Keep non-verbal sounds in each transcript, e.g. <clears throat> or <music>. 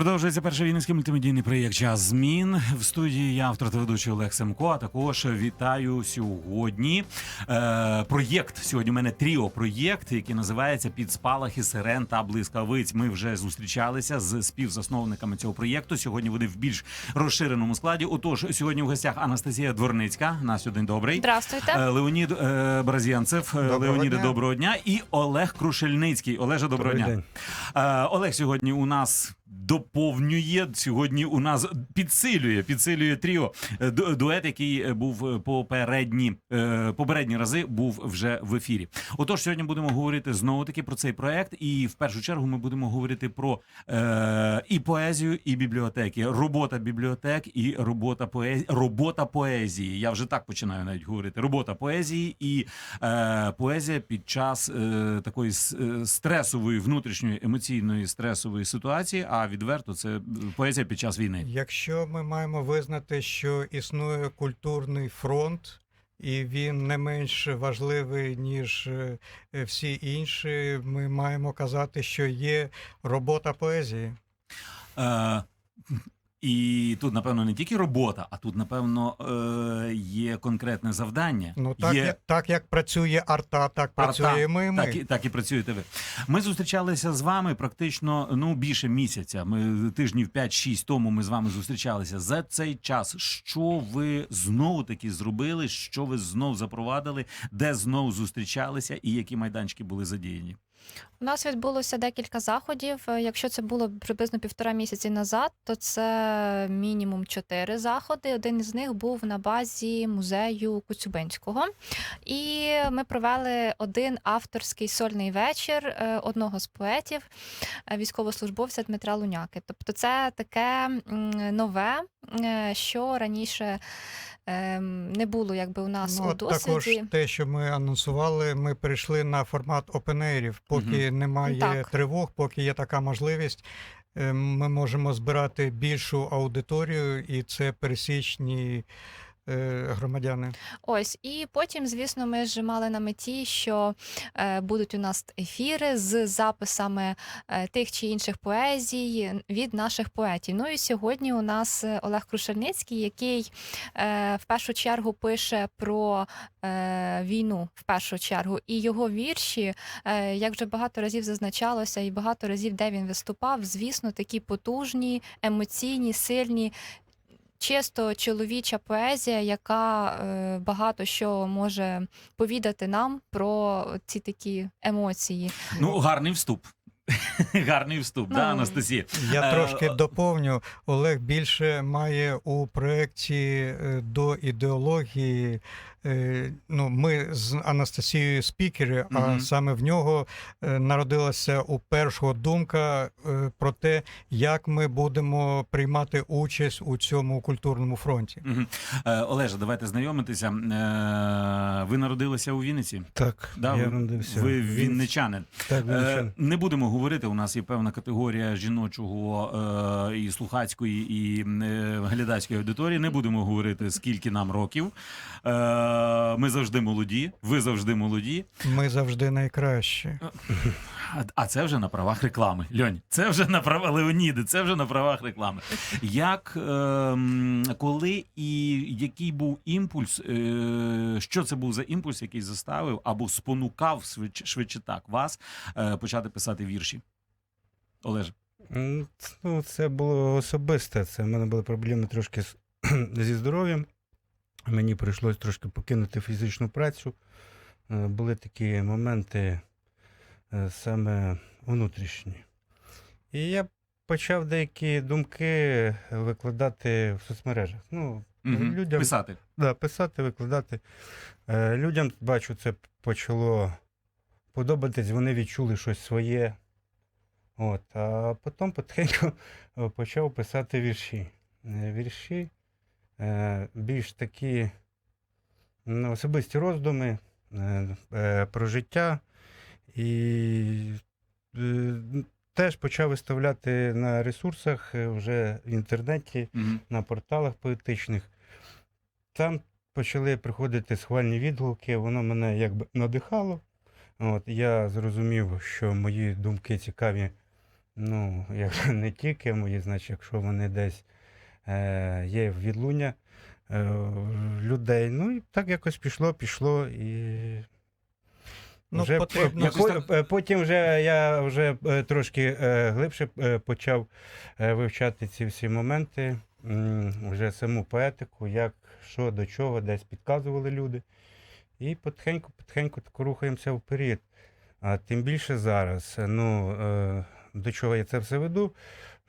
Продовжується перший вінницький мультимедійний проєкт Час змін в студії. Я автор та ведучий Олег Семко. А також вітаю сьогодні. Е, проєкт сьогодні. У мене тріо проєкт, який називається Під спалахи сирен та блискавиць. Ми вже зустрічалися з співзасновниками цього проєкту. Сьогодні вони в більш розширеному складі. Отож, сьогодні в гостях Анастасія Дворницька. Нас один добрий. Здравствуйте. Е, Леонід е, Бразянцев, Е, Доброго Леоніде, дня. доброго дня. І Олег Крушельницький. Олеже, доброго Добрий дня. день. Е, Олег сьогодні у нас доповнює. Сьогодні у нас підсилює, підсилює тріо. Е, Дует, який е, був е, попередні, попередні рази був вже в ефірі. Отож, сьогодні будемо говорити знову таки про цей проект, і в першу чергу ми будемо говорити про е, і поезію, і бібліотеки. Робота бібліотек і робота поезії. Робота поезії. Я вже так починаю навіть говорити. Робота поезії і е, поезія під час е, такої стресової внутрішньої емоційної стресової ситуації. А відверто це поезія під час війни. Якщо ми маємо визнати, що існує культурний фронт, і він не менш важливий, ніж е, е, всі інші, ми маємо казати, що є робота поезії. Е, і тут, напевно, не тільки робота, а тут, напевно, е, є конкретне завдання. Ну так, є... як, так як працює арта, так працюємо і ми. Так, і- так і працюєте ви. Ми зустрічалися з вами практично ну більше місяця. Ми тижнів 5-6 тому ми з вами зустрічалися. За цей час, що ви знову таки зробили, що ви знов запровадили, де знов зустрічалися, і які майданчики були задіяні? У нас відбулося декілька заходів. Е, Якщо це було приблизно півтора місяці назад, то це мінімум чотири заходи. Один із них був на базі музею Коцюбинського. І ми провели один авторський сольний вечір е, одного з поетів, е, військовослужбовця Дмитра Луняки. Тобто, це таке нове, е, що раніше не було якби у нас Ну, у от також те, що ми анонсували, ми перейшли на формат опенерів. Поки немає Так. тривог, поки є така можливість, ми можемо збирати більшу аудиторію, і це пересічні е, громадяни. Ось і потім, звісно, ми ж мали на меті, що е, будуть у нас ефіри з записами е, тих чи інших поезій від наших поетів. Ну і сьогодні у нас е, Олег Крушельницький, який е, в першу чергу пише про е, війну, в першу чергу, і його вірші, е, як вже багато разів зазначалося, і багато разів, де він виступав, звісно, такі потужні, емоційні, сильні чисто чоловіча поезія, яка е, багато що може повідати нам про ці такі емоції. Ну, гарний вступ. <laughs> Гарний вступ, Ну, да, Анастасія. Я Е, трошки доповню. Олег більше має у проєкті е, до ідеології. Е, Ну, ми з Анастасією спікери, а саме в нього е, народилася у першого думка е, про те, як ми будемо приймати участь у цьому культурному фронті. Мгм. Е, Олеже, давайте знайомитися. Ви народилися у Вінниці? Так, Да, я ви- народився. Ви вінничанин. Так, Вінничанин. Не будемо говорити. У нас є певна категорія жіночого і слухацької, і глядацької аудиторії. Не будемо говорити, скільки нам років. Ми завжди молоді, ви завжди молоді. Ми завжди найкращі. А, це вже на правах реклами. Льонь, це вже на правах Леоніди, це вже на правах реклами. Як ем, коли і який був імпульс? Е, що це був за імпульс, який заставив або спонукав швидше, швидше так вас е, почати писати вірші? Олеже. Ну, це було особисте. Це в мене були проблеми трошки з, <clears throat> зі здоров'ям. Мені прийшлось трошки покинути фізичну працю. Е, Були такі моменти е, саме внутрішні. І я почав деякі думки викладати в соцмережах. Ну, Мгм. людям Писати. Да, писати, викладати. Е, людям, бачу, це почало подобатись, вони відчули щось своє. От, а потім потихеньку <laughs> почав писати вірші. Вірші більш такі ну, особисті роздуми е, е, про життя. І е, теж почав виставляти на ресурсах е, вже в інтернеті, Мгм. на порталах поетичних. Там почали приходити схвальні відгуки, воно мене якби надихало. От, я зрозумів, що мої думки цікаві, ну, як <laughs> не тільки мої, значить, якщо вони десь е, є відлуння е, людей. Ну і так якось пішло, пішло і. Ну, вже потрібно- по- по- е, потім вже я вже е, трошки е, глибше е, почав е, вивчати ці всі моменти, вже саму поетику, як, що, до чого, десь підказували люди. І потихеньку, потихеньку так рухаємося вперед. А тим більше зараз, ну, е, до чого я це все веду,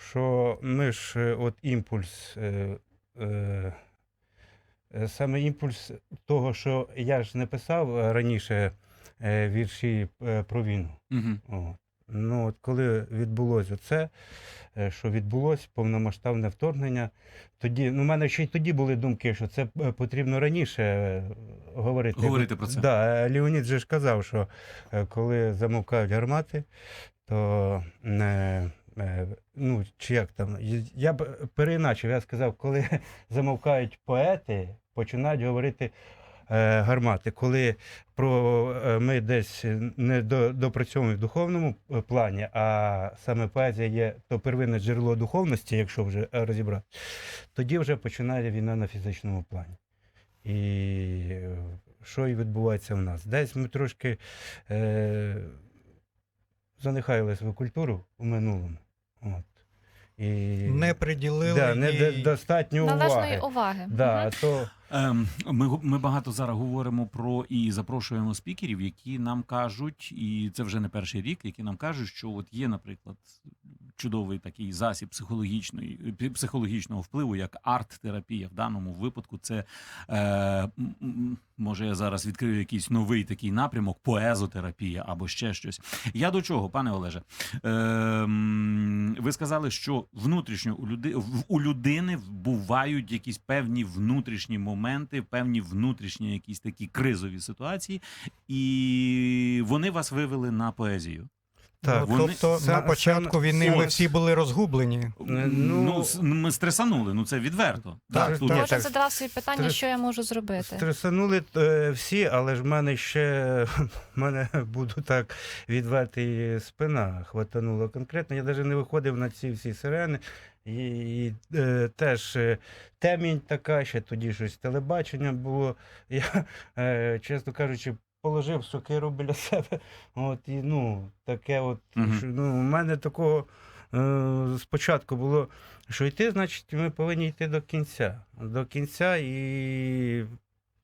що ми ж е, от імпульс, е, е, саме імпульс того, що я ж не писав раніше е, вірші про війну. Мгм. От. Ну, от коли відбулося це, що відбулося повномасштабне вторгнення, тоді, ну, в мене ще й тоді були думки, що це потрібно раніше говорити. Говорити про це. Да, Леонід же ж казав, що коли замовкають гармати, то е, е, ну, чи як там, я- б переіначив, я сказав, коли <laughs> замовкають поети, починають говорити е, гармати. Коли про е, ми десь не до, допрацьовуємо в духовному е, плані, а саме поезія є то первинне джерело духовності, якщо вже е, розібрати, тоді вже починає війна на фізичному плані. І е, що і відбувається в нас? Десь ми трошки е, занехаяли свою культуру у минулому. От. І Не приділили да, не їй до- достатньо Належної уваги. уваги. Да, то Ми, гу- ми багато зараз говоримо про і запрошуємо спікерів, які нам кажуть, і це вже не перший рік, які нам кажуть, що от є, наприклад, чудовий такий засіб психологічної психологічного впливу, як арт-терапія. В даному випадку це е, може я зараз відкрию якийсь новий такий напрямок, поезотерапія або ще щось. Я до чого, пане Олеже? Ем, ви сказали, що внутрішньо у люди у людини бувають якісь певні внутрішні моменти, певні внутрішні якісь такі кризові ситуації, і вони вас вивели на поезію. так. Ну, вони- тобто сам- на початку війни ми всі були розгублені. Ну, ну, с- ми стресанули, ну це відверто. Так, тут так. я- Кожен так. задавав собі питання, Стрес- що я можу зробити. Стресанули е, всі, але ж в мене ще <laughs> в мене буду так відверти спина хватанула конкретно. Я навіть не виходив на ці всі сирени. І, і е, теж е, темінь така, ще тоді щось телебачення було. <laughs> Я, е, чесно кажучи, положив сокиру біля себе. От, і, ну, таке от, угу. що, ну, у мене такого е, спочатку було, що йти, значить, ми повинні йти до кінця. До кінця і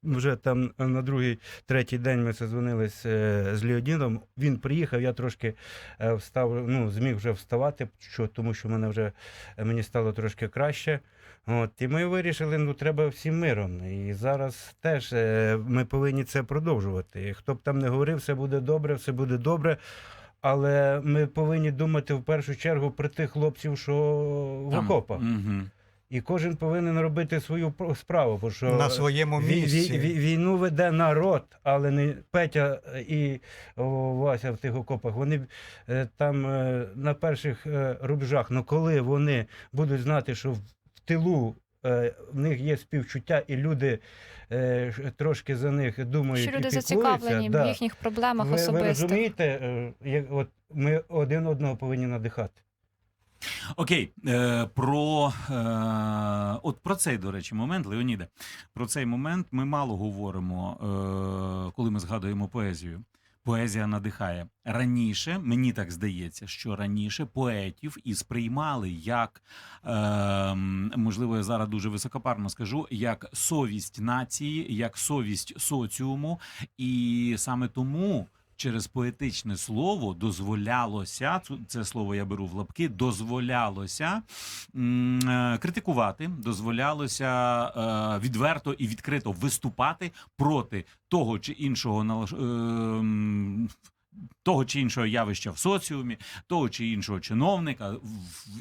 вже там на другий, третій день ми созвонились е, з Леонідом. Він приїхав, я трошки е, встав, ну, зміг вже вставати, що, тому що мене вже е, мені стало трошки краще. От, і ми вирішили, ну треба всім миром. І зараз теж е, ми повинні це продовжувати. І хто б там не говорив, все буде добре, все буде добре. Але ми повинні думати в першу чергу про тих хлопців, що в окопах. мгм. І кожен повинен робити свою про- справу, бо що на своєму місці. вій- вій- війну веде народ, але не Петя і Вася в тих окопах. Вони е, там е, на перших е, рубежах. Ну коли вони будуть знати, що в тилу е, в них є співчуття, і люди е, трошки за них думають. Що і люди піклуються, зацікавлені да. в їхніх проблемах ви, ви розумієте, е, як, от ми один одного повинні надихати. Окей, е, про е, от про цей, до речі, момент, Леоніде. Про цей момент ми мало говоримо, е, коли ми згадуємо поезію. Поезія надихає раніше. Мені так здається, що раніше поетів і сприймали як е, можливо, я зараз дуже високопарно скажу, як совість нації, як совість соціуму, і саме тому через поетичне слово дозволялося це слово я беру в лапки, дозволялося е, критикувати, дозволялося е, відверто і відкрито виступати проти того чи іншого налаш... е, того чи іншого явища в соціумі, того чи іншого чиновника,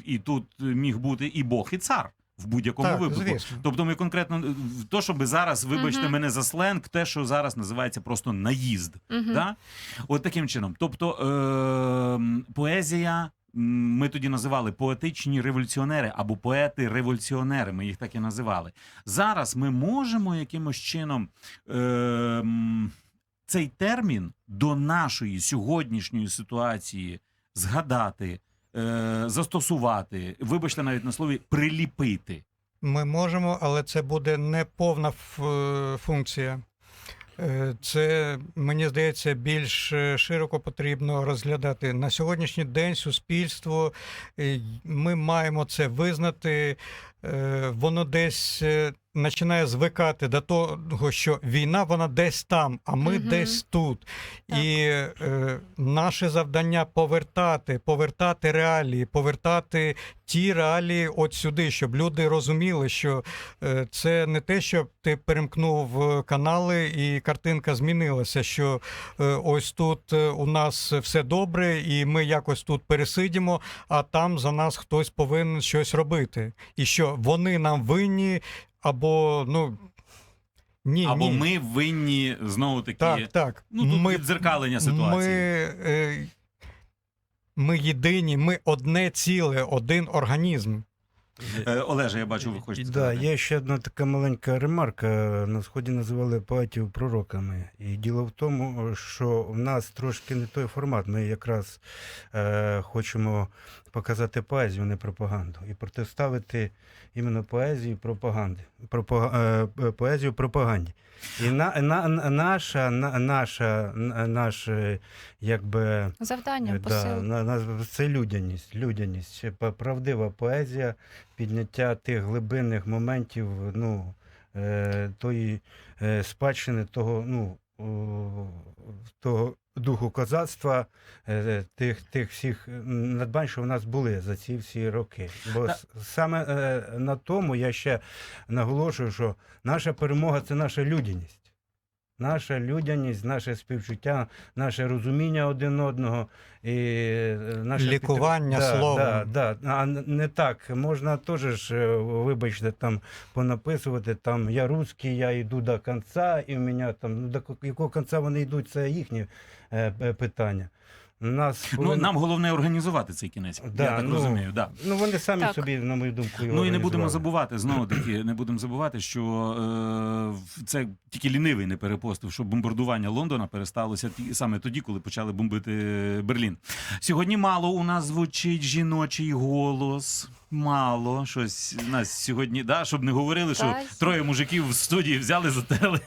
і тут міг бути і Бог, і цар в будь-якому Так, випадку. звісно. Тобто ми конкретно е, то, щоб зараз, вибачте Мгм. мене за сленг, те, що зараз називається просто наїзд. Мгм. Да? От таким чином. Тобто е- поезія ми тоді називали поетичні революціонери або поети-революціонери. Ми їх так і називали. Зараз ми можемо якимось чином. Е, цей термін до нашої сьогоднішньої ситуації згадати, е, застосувати, вибачте навіть на слові, приліпити. Ми можемо, але це буде не повна е, функція. Е, Це, мені здається, більш е, широко потрібно розглядати. На сьогоднішній день суспільство, ми маємо це визнати, воно десь е, починає звикати до того, що війна вона десь там, а ми Мгм. десь тут. Так. І е, наше завдання повертати, повертати реалії, повертати ті реалії от сюди, щоб люди розуміли, що е, це не те, що ти перемкнув е, канали і картинка змінилася. Що е, ось тут е, у нас все добре, і ми якось тут пересидімо, а там за нас хтось повинен щось робити. І що вони нам винні, або ну ні, Або ні. ми винні знову таки. так, так. Ну, тут ми, віддзеркалення ситуації. Ми, е, ми єдині, ми одне ціле, один організм. Е, Олеже, я бачу, ви хочете. Да, сказати. є ще одна така маленька ремарка. На сході називали поетів пророками. І діло в тому, що в нас трошки не той формат. Ми якраз е, хочемо показати поезію, а не пропаганду. І протиставити іменно поезію пропаганди. Пропага, е, поезію пропаганді. І на, на, на- наша, на, наша, наш, е, якби. Завдання, Е. Да, на, на, це людяність, людяність, правдива поезія, підняття тих глибинних моментів, ну, е, тої е, спадщини, того, ну, того духу козацтва, е, тих, тих всіх надбань, що в нас були за ці всі роки. Бо Та- саме е, на тому я ще наголошую, що наша перемога це наша людяність. Наша людяність, наше співчуття, наше розуміння один одного і е, наше Лікування да, словом. Да, да. А не так. Можна теж ж, е, вибачте, там понаписувати там я русський, я йду до кінця, і в мене там ну, до ко- якого кінця вони йдуть, це їхнє е, питання. Нас Ну, повинно- нам головне організувати цей кінець. Да, я так ну, розумію. Да. ну вони самі Так. собі, на мою думку, його Ну і не будемо забувати знову таки, не будемо забувати, що е, це тільки лінивий не перепостив, що бомбардування Лондона пересталося ті- саме тоді, коли почали бомбити Берлін. Сьогодні мало у нас звучить жіночий голос. Мало щось нас сьогодні, да, щоб не говорили, що Та, троє мужиків в студії взяли затерли.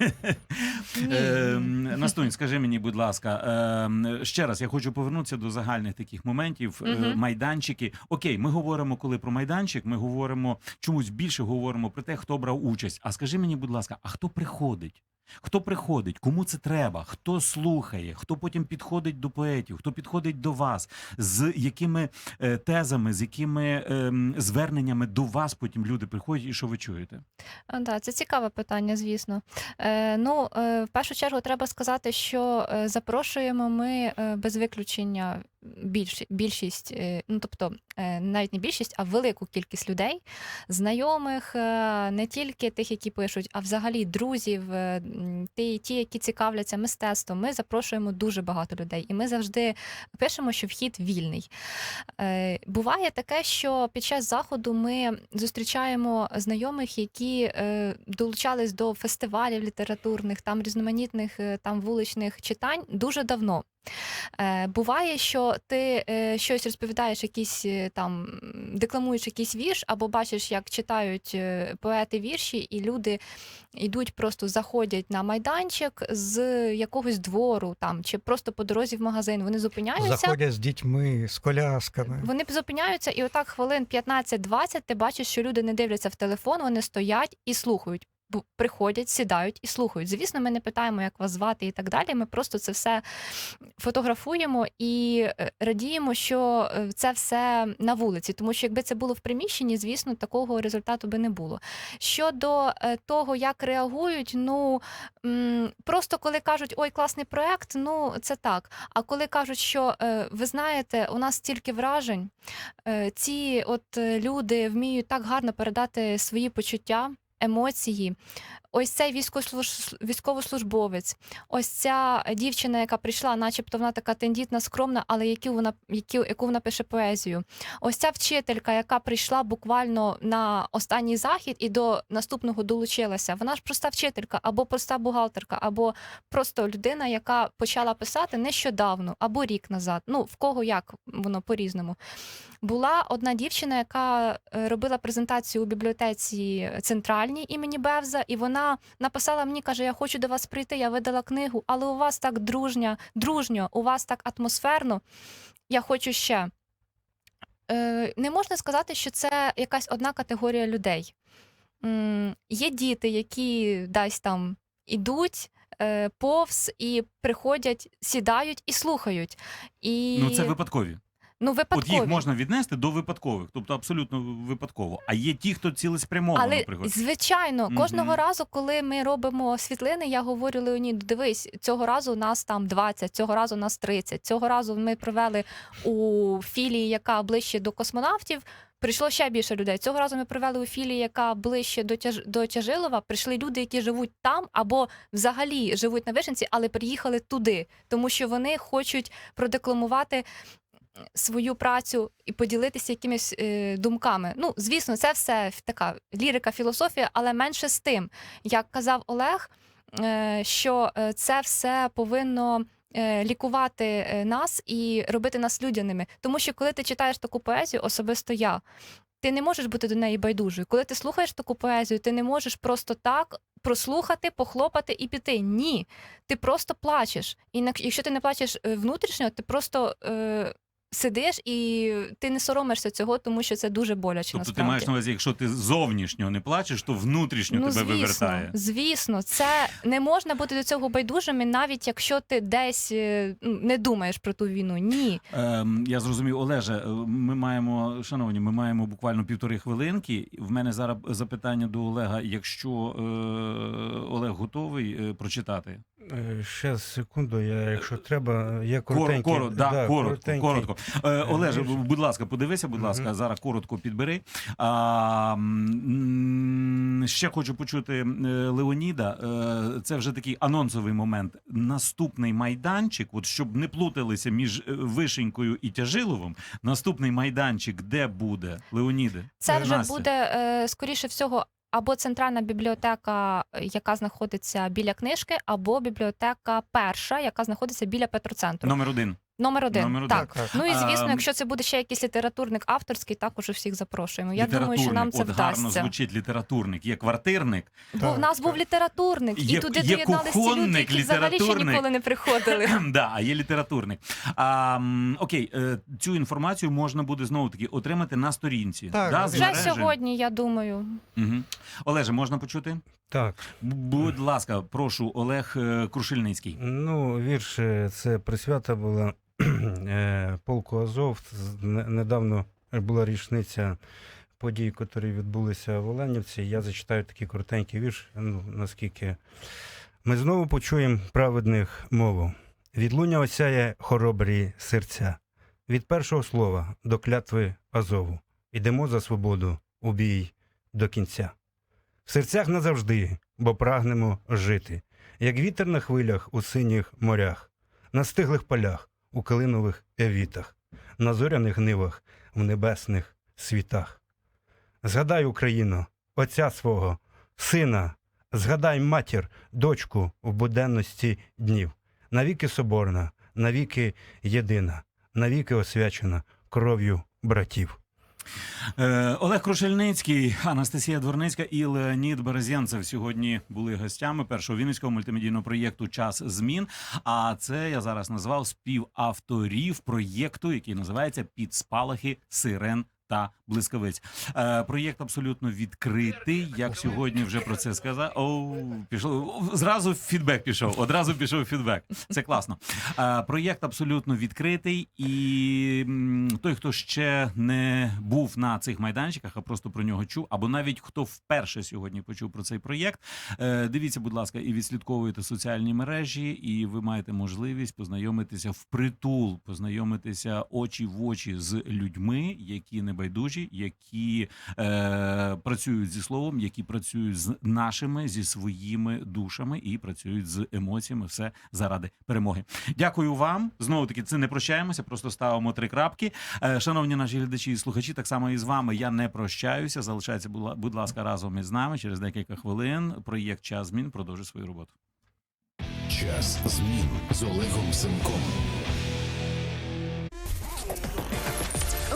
Ні. Ем, Настунь, скажи мені, будь ласка, ем, ще раз я хочу повернутися до загальних таких моментів. Е, Мгм. Майданчики. Окей, ми говоримо, коли про майданчик, ми говоримо чомусь більше говоримо про те, хто брав участь. А скажи мені, будь ласка, а хто приходить? Хто приходить, кому це треба, хто слухає, хто потім підходить до поетів, хто підходить до вас, з якими е, тезами, з якими ем, зверненнями до вас потім люди приходять, і що ви чуєте? А, Да, це цікаве питання, звісно. Е, ну, е, в першу чергу треба сказати, що е, запрошуємо ми е, без виключення більш, більшість, е, ну тобто е, навіть не більшість, а велику кількість людей, знайомих, е, не тільки тих, які пишуть, а взагалі друзів, ті, ті, які цікавляться мистецтвом. Ми запрошуємо дуже багато людей, і ми завжди пишемо, що вхід вільний. Буває таке, що під час заходу ми зустрічаємо знайомих, які долучались до фестивалів літературних, там різноманітних там вуличних читань дуже давно. Е, Буває, що ти е, щось розповідаєш, якісь е, там декламуєш якийсь вірш, або бачиш, як читають поети вірші, і люди йдуть, просто заходять на майданчик з якогось двору там, чи просто по дорозі в магазин. Вони зупиняються. Заходять з дітьми, з колясками. Вони зупиняються, і отак хвилин 15-20 ти бачиш, що люди не дивляться в телефон, вони стоять і слухають. Приходять, сідають і слухають. Звісно, ми не питаємо, як вас звати і так далі. Ми просто це все фотографуємо і е, радіємо, що е, це все на вулиці. Тому що якби це було в приміщенні, звісно, такого результату би не було. Щодо е, того, як реагують, ну просто коли кажуть ой, класний проект, ну це так. А коли кажуть, що ви знаєте, у нас стільки вражень, ці от люди вміють так гарно передати свої почуття. Емоції. Ось цей військовослуж- військовослужбовець, ось ця дівчина, яка прийшла, начебто вона така тендітна, скромна, але яку вона, які, яку вона пише поезію. Ось ця вчителька, яка прийшла буквально на останній захід і до наступного долучилася. Вона ж проста вчителька, або проста бухгалтерка, або просто людина, яка почала писати нещодавно, або рік назад. Ну, в кого як воно по-різному. Була одна дівчина, яка е, робила презентацію у бібліотеці центральній імені Бевза, і вона написала мені, каже: Я хочу до вас прийти, я видала книгу, але у вас так дружня, дружньо, у вас так атмосферно. Я хочу ще. Е, не можна сказати, що це якась одна категорія людей. Є діти, які десь там ідуть е, повз і приходять, сідають і слухають. І... Ну це випадкові. Ну, От випадкові. їх можна віднести до випадкових, тобто абсолютно випадково. А є ті, хто цілеспрямовано Але приходить. звичайно, Мгм. кожного разу, коли ми робимо світлини, я говорю Леонід, дивись, цього разу нас там 20, цього разу нас 30, цього разу ми провели у філії, яка ближче до космонавтів. Прийшло ще більше людей. Цього разу ми провели у філії, яка ближче до Тяж... до Тяжилова. Прийшли люди, які живуть там або взагалі живуть на Вишенці, але приїхали туди, тому що вони хочуть продекламувати свою працю і поділитися якимись е, думками. Ну, звісно, це все така лірика, філософія, але менше з тим, як казав Олег, е, що е, це все повинно. е, Лікувати е, нас і робити нас людяними. Тому що коли ти читаєш таку поезію, особисто я, ти не можеш бути до неї байдужою. Коли ти слухаєш таку поезію, ти не можеш просто так прослухати, похлопати і піти. Ні, ти просто плачеш. І якщо ти не плачеш внутрішньо, ти просто е, сидиш і ти не соромишся цього, тому що це дуже боляче. Тобто ти маєш на увазі, якщо ти зовнішнього не плачеш, то внутрішньо тебе звісно, вивертає. Звісно, це не можна бути до цього байдужими, навіть якщо ти десь е, ну, не думаєш про ту війну. Ні. Ем, я зрозумів, Олеже, е, ми маємо, шановні, ми маємо буквально півтори хвилинки. В мене зараз запитання до Олега. Якщо е, Олег готовий е, прочитати. Е, Ще секунду, я, якщо треба, є Кор, коротенький. коро, да, коротко, коротко. Е, Олеже, будь ласка, подивися, будь ласка, зараз коротко підбери. А, м, ще хочу почути е, Леоніда. Е, Це вже такий анонсовий момент. Наступний майданчик, от щоб не плуталися між е, Вишенькою і Тяжиловим. Наступний майданчик, де буде Леоніде? Це вже Настя. буде е, скоріше всього. Або центральна бібліотека, е, яка знаходиться біля книжки, або бібліотека перша, яка знаходиться біля Петроцентру. Номер один. Номер один. Номер один. Так. Так. Ну і звісно, А, якщо це буде ще якийсь літературник авторський, також усіх запрошуємо. Я думаю, що нам це От гарно вдасться. звучить літературник. Є квартирник. Бо Так, в нас так. був літературник, Є- і туди є доєдналися люди, які взагалі ще ніколи не приходили. <laughs> да, а є літературник. А, окей, е, цю інформацію можна буде знову таки отримати на сторінці. Так, да, вже сьогодні, я думаю. Угу. Олеже, можна почути? Так. Будь ласка, прошу, Олег е, Крушельницький. Ну, вірш е, це присвята була полку Азов. Недавно була річниця подій, які відбулися в Оленівці. Я зачитаю такий коротенький вірш, ну, наскільки. Ми знову почуємо праведних мову. Відлуння осяє хоробрі серця. Від першого слова до клятви Азову. Ідемо за свободу у бій до кінця. В серцях назавжди, бо прагнемо жити як вітер на хвилях у синіх морях, на стиглих полях, у калинових евітах, на зоряних нивах, в небесних світах. Згадай, Україно, отця свого, сина, згадай матір, дочку в буденності днів, навіки соборна, навіки єдина, навіки освячена кров'ю братів. Е, Олег Крушельницький, Анастасія Дворницька і Леонід Березянцев сьогодні були гостями першого вінницького мультимедійного проєкту Час змін. А це я зараз назвав співавторів проєкту, який називається Під спалахи сирен. Та блискавиць. Е, проєкт абсолютно відкритий. Як сьогодні вже про це сказав. О, пішов зразу фідбек пішов. Одразу пішов фідбек. Це класно. Е, проєкт абсолютно відкритий, і той, хто ще не був на цих майданчиках, а просто про нього чув, або навіть хто вперше сьогодні почув про цей проєкт, е, дивіться, будь ласка, і відслідковуйте соціальні мережі, і ви маєте можливість познайомитися впритул, познайомитися очі в очі з людьми, які не байдужі які е, працюють зі словом, які працюють з нашими, зі своїми душами і працюють з емоціями. Все заради перемоги. Дякую вам. Знову таки, це не прощаємося, просто ставимо три крапки. Е, шановні наші глядачі і слухачі, так само і з вами. Я не прощаюся. Залишайтеся, будь будь ласка, разом із нами. Через декілька хвилин проєкт час змін продовжить свою роботу. Час змін з Олегом Семком.